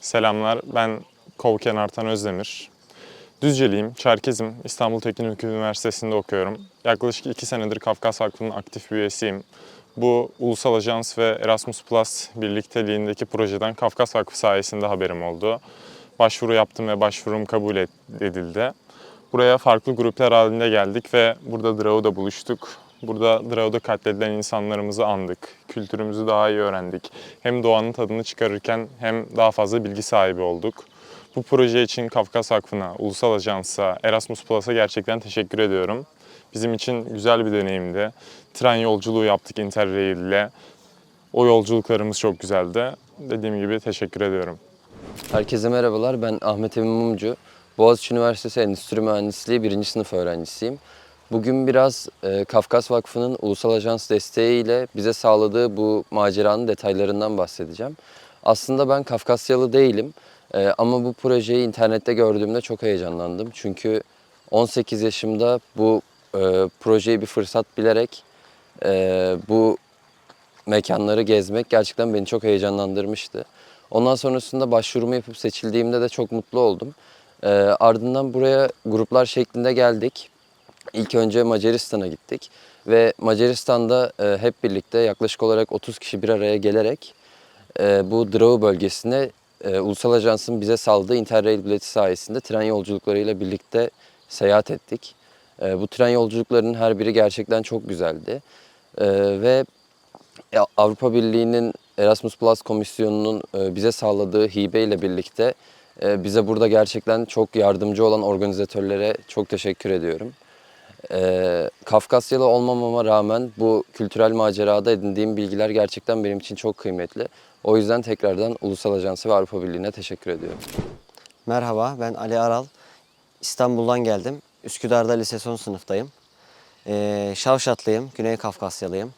Selamlar, ben Kovken Artan Özdemir. Düzceliyim, Çerkezim. İstanbul Teknik Üniversitesi'nde okuyorum. Yaklaşık iki senedir Kafkas Vakfı'nın aktif bir üyesiyim. Bu Ulusal Ajans ve Erasmus Plus birlikteliğindeki projeden Kafkas Vakfı sayesinde haberim oldu. Başvuru yaptım ve başvurum kabul edildi. Buraya farklı gruplar halinde geldik ve burada Drao'da buluştuk. Burada Drao'da katledilen insanlarımızı andık. Kültürümüzü daha iyi öğrendik. Hem doğanın tadını çıkarırken hem daha fazla bilgi sahibi olduk. Bu proje için Kafkas Vakfı'na, Ulusal Ajans'a, Erasmus Plus'a gerçekten teşekkür ediyorum. Bizim için güzel bir deneyimdi. Tren yolculuğu yaptık Interrail ile. O yolculuklarımız çok güzeldi. Dediğim gibi teşekkür ediyorum. Herkese merhabalar. Ben Ahmet Emin Mumcu. Boğaziçi Üniversitesi Endüstri Mühendisliği 1. sınıf öğrencisiyim. Bugün biraz e, Kafkas Vakfı'nın Ulusal Ajans desteğiyle bize sağladığı bu maceranın detaylarından bahsedeceğim. Aslında ben Kafkasyalı değilim E, ama bu projeyi internette gördüğümde çok heyecanlandım. Çünkü 18 yaşımda bu e, projeyi bir fırsat bilerek e, bu mekanları gezmek gerçekten beni çok heyecanlandırmıştı. Ondan sonrasında başvurumu yapıp seçildiğimde de çok mutlu oldum. Ee, ardından buraya gruplar şeklinde geldik. İlk önce Macaristan'a gittik ve Macaristan'da e, hep birlikte yaklaşık olarak 30 kişi bir araya gelerek e, bu Drau bölgesine e, Ulusal Ajans'ın bize saldığı Interrail bileti sayesinde tren yolculuklarıyla birlikte seyahat ettik. E, bu tren yolculuklarının her biri gerçekten çok güzeldi. E, ve Avrupa Birliği'nin Erasmus Plus Komisyonu'nun e, bize sağladığı hibe ile birlikte e, bize burada gerçekten çok yardımcı olan organizatörlere çok teşekkür ediyorum. E, Kafkasyalı olmamama rağmen bu kültürel macerada edindiğim bilgiler gerçekten benim için çok kıymetli. O yüzden tekrardan Ulusal Ajansı ve Avrupa Birliği'ne teşekkür ediyorum. Merhaba, ben Ali Aral. İstanbul'dan geldim. Üsküdar'da lise son sınıftayım. Ee, Şavşatlıyım, Güney Kafkasyalıyım.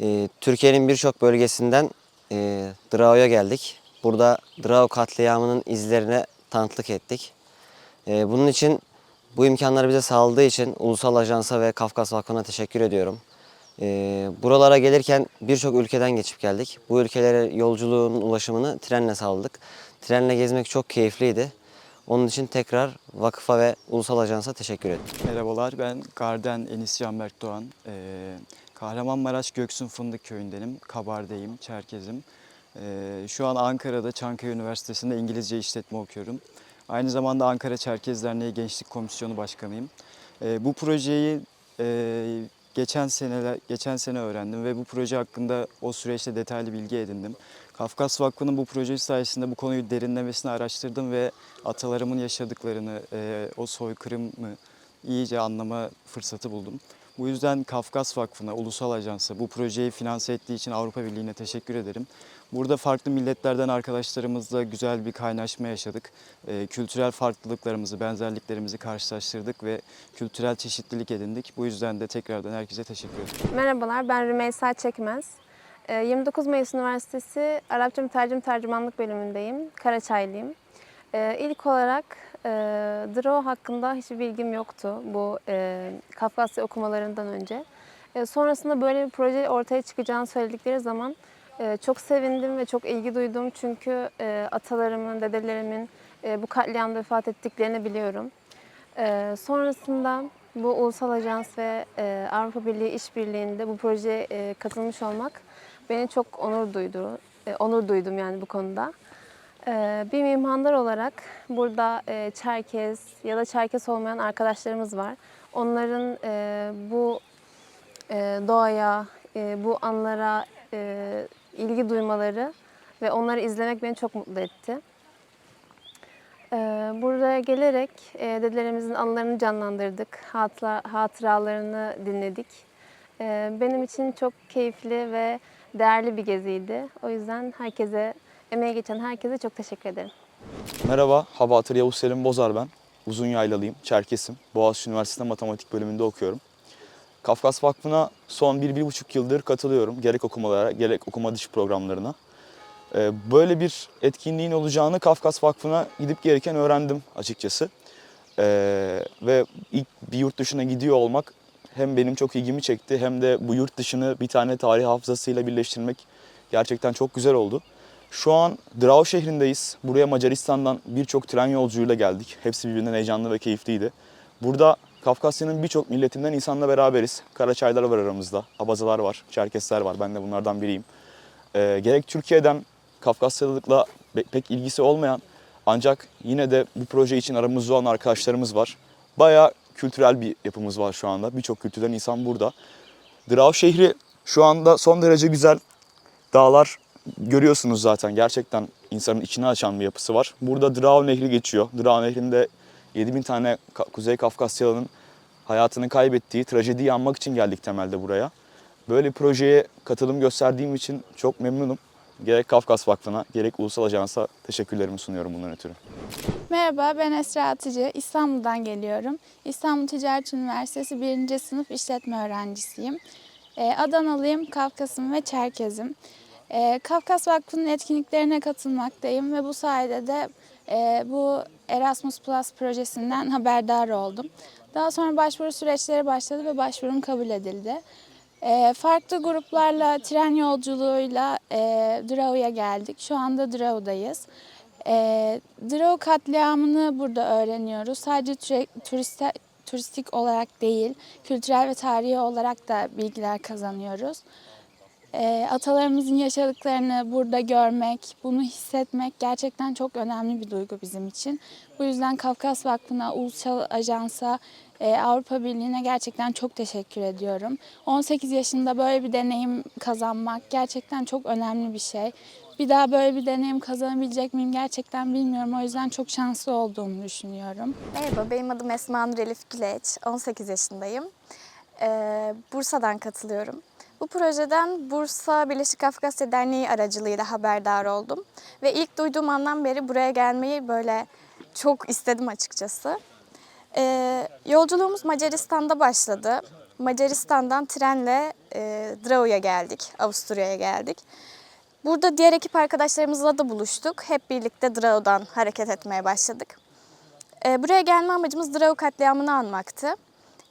Ee, Türkiye'nin birçok bölgesinden e, Drao'ya geldik. Burada Drao katliamının izlerine tanıklık ettik. Ee, bunun için bu imkanları bize sağladığı için Ulusal Ajans'a ve Kafkas Vakfı'na teşekkür ediyorum. Ee, buralara gelirken birçok ülkeden geçip geldik. Bu ülkelere yolculuğun ulaşımını trenle sağladık. Trenle gezmek çok keyifliydi. Onun için tekrar vakıfa ve Ulusal Ajans'a teşekkür ederim. Merhabalar, ben Garden Enis Canberk Doğan. Ee, Kahramanmaraş Göksun Fındık Köyü'ndenim, Kabardeyim, Çerkezim. Ee, şu an Ankara'da Çankaya Üniversitesi'nde İngilizce işletme okuyorum. Aynı zamanda Ankara Çerkez Derneği Gençlik Komisyonu Başkanıyım. Ee, bu projeyi e, geçen seneler geçen sene öğrendim ve bu proje hakkında o süreçte detaylı bilgi edindim. Kafkas Vakfı'nın bu projesi sayesinde bu konuyu derinlemesine araştırdım ve atalarımın yaşadıklarını, e, o soykırımı iyice anlama fırsatı buldum. Bu yüzden Kafkas Vakfı'na, Ulusal Ajans'a bu projeyi finanse ettiği için Avrupa Birliği'ne teşekkür ederim. Burada farklı milletlerden arkadaşlarımızla güzel bir kaynaşma yaşadık. E, kültürel farklılıklarımızı, benzerliklerimizi karşılaştırdık ve kültürel çeşitlilik edindik. Bu yüzden de tekrardan herkese teşekkür ederim. Merhabalar, ben Rümeysa Çekmez. Ee, 29 Mayıs Üniversitesi Arapça Mütercim Tercümanlık bölümündeyim. Karaçaylıyım. Ee, İlk olarak e, DRO hakkında hiçbir bilgim yoktu bu e, Kafkasya okumalarından önce. E, sonrasında böyle bir proje ortaya çıkacağını söyledikleri zaman e, çok sevindim ve çok ilgi duydum. Çünkü e, atalarımın, dedelerimin e, bu katliamda vefat ettiklerini biliyorum. Ee, sonrasında bu Ulusal Ajans ve e, Avrupa Birliği işbirliğinde bu projeye e, katılmış olmak beni çok onur duydu. E, onur duydum yani bu konuda. Ee, bir mimhandar olarak burada e, Çerkez ya da Çerkez olmayan arkadaşlarımız var. Onların e, bu e, doğaya, bu anlara ilgi duymaları ve onları izlemek beni çok mutlu etti. Ee, Buraya gelerek dedelerimizin anılarını canlandırdık, hatıra, hatıralarını dinledik. Ee, Benim için çok keyifli ve değerli bir geziydi. O yüzden herkese, emeği geçen herkese çok teşekkür ederim. Merhaba, Habatır Yavuz Selim Bozar ben. Uzun Yaylalıyım, Çerkesim. Boğaziçi Üniversitesi'nde matematik bölümünde okuyorum. Kafkas Vakfı'na son bir, bir buçuk yıldır katılıyorum. Gerek okumalara, gerek okuma dışı programlarına. Ee, Böyle bir etkinliğin olacağını Kafkas Vakfı'na gidip gelirken öğrendim açıkçası. Ee, Ve ilk bir yurt dışına gidiyor olmak hem benim çok ilgimi çekti hem de bu yurt dışını bir tane tarih hafızasıyla birleştirmek gerçekten çok güzel oldu. Şu an Drau şehrindeyiz. Buraya Macaristan'dan birçok tren yolculuğuyla geldik. Hepsi birbirinden heyecanlı ve keyifliydi. Burada Kafkasya'nın birçok milletinden insanla beraberiz. Karaçaylar var aramızda, Abazalar var, Çerkesler var. Ben de bunlardan biriyim. Ee, gerek Türkiye'den Kafkasyalılıkla pe- pek ilgisi olmayan ancak yine de bu proje için aramızda olan arkadaşlarımız var. Bayağı kültürel bir yapımız var şu anda. Birçok kültürden insan burada. Drau şehri şu anda son derece güzel. Dağlar görüyorsunuz zaten. Gerçekten insanın içini açan bir yapısı var. Burada Drau Nehri geçiyor. Drau Nehri'nde 7000 tane Kuzey Kafkasyalı'nın hayatını kaybettiği trajediyi anmak için geldik temelde buraya. Böyle projeye katılım gösterdiğim için çok memnunum. Gerek Kafkas Vakfı'na gerek Ulusal Ajans'a teşekkürlerimi sunuyorum bundan ötürü. Merhaba, ben Esra Atıcı. İstanbul'dan geliyorum. İstanbul Ticaret Üniversitesi 1. sınıf işletme öğrencisiyim. Ee, Adanalıyım, Kafkasım ve Çerkezim. Ee, Kafkas Vakfı'nın etkinliklerine katılmaktayım ve bu sayede de e, bu Erasmus Plus projesinden haberdar oldum. Daha sonra başvuru süreçleri başladı ve başvurum kabul edildi. Ee, farklı gruplarla, tren yolculuğuyla e, Drau'ya geldik. Şu anda Drau'dayız. E, Drau katliamını burada öğreniyoruz. Sadece turiste, turistik olarak değil, kültürel ve tarihi olarak da bilgiler kazanıyoruz. E, atalarımızın yaşadıklarını burada görmek, bunu hissetmek gerçekten çok önemli bir duygu bizim için. Bu yüzden Kafkas Vakfı'na, Ulusal Ajans'a, e, Avrupa Birliği'ne gerçekten çok teşekkür ediyorum. 18 yaşında böyle bir deneyim kazanmak gerçekten çok önemli bir şey. Bir daha böyle bir deneyim kazanabilecek miyim gerçekten bilmiyorum. O yüzden çok şanslı olduğumu düşünüyorum. Merhaba, benim adım Esma Nur Elif Güleç. 18 yaşındayım. Ee, Bursa'dan katılıyorum. Bu projeden Bursa Birleşik Kafkasya Derneği aracılığıyla haberdar oldum. Ve ilk duyduğum andan beri buraya gelmeyi böyle çok istedim açıkçası. Ee, yolculuğumuz Macaristan'da başladı. Macaristan'dan trenle e, Drau'ya geldik, Avusturya'ya geldik. Burada diğer ekip arkadaşlarımızla da buluştuk. Hep birlikte Drau'dan hareket etmeye başladık. Ee, buraya gelme amacımız Drau katliamını anmaktı.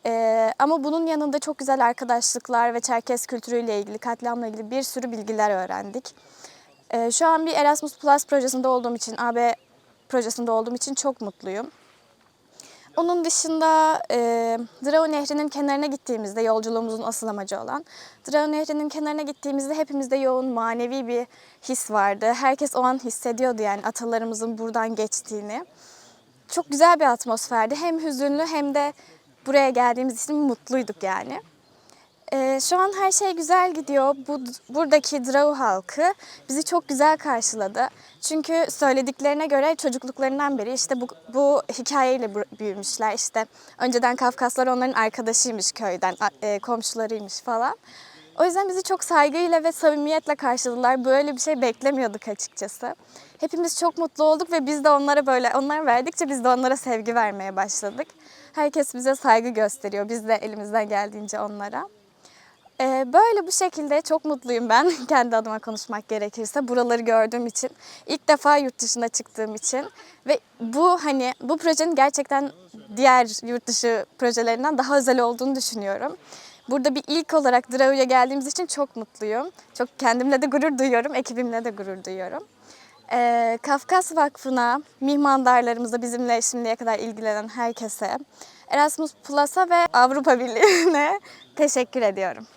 Ee, ama bunun yanında çok güzel arkadaşlıklar ve Çerkes kültürüyle ilgili, katliamla ilgili bir sürü bilgiler öğrendik. Ee, şu an bir Erasmus Plus projesinde olduğum için, AB projesinde olduğum için çok mutluyum. Onun dışında e, Drau Nehri'nin kenarına gittiğimizde, yolculuğumuzun asıl amacı olan, Drau Nehri'nin kenarına gittiğimizde hepimizde yoğun manevi bir his vardı. Herkes o an hissediyordu yani atalarımızın buradan geçtiğini çok güzel bir atmosferdi. Hem hüzünlü hem de buraya geldiğimiz için mutluyduk yani. Ee, şu an her şey güzel gidiyor. Bu buradaki Drau halkı bizi çok güzel karşıladı. Çünkü söylediklerine göre çocukluklarından beri işte bu, bu hikayeyle büyümüşler. İşte önceden Kafkaslar onların arkadaşıymış köyden, e, komşularıymış falan. O yüzden bizi çok saygıyla ve samimiyetle karşıladılar. Böyle bir şey beklemiyorduk açıkçası. Hepimiz çok mutlu olduk ve biz de onlara böyle, onlar verdikçe biz de onlara sevgi vermeye başladık. Herkes bize saygı gösteriyor. Biz de elimizden geldiğince onlara. Ee, böyle bu şekilde çok mutluyum ben kendi adıma konuşmak gerekirse buraları gördüğüm için ilk defa yurt dışına çıktığım için ve bu hani bu projenin gerçekten diğer yurt dışı projelerinden daha özel olduğunu düşünüyorum. Burada bir ilk olarak Drau'ya geldiğimiz için çok mutluyum. Çok kendimle de gurur duyuyorum, ekibimle de gurur duyuyorum. Ee, Kafkas Vakfı'na, mihmandarlarımıza, bizimle şimdiye kadar ilgilenen herkese, Erasmus Plus'a ve Avrupa Birliği'ne teşekkür ediyorum.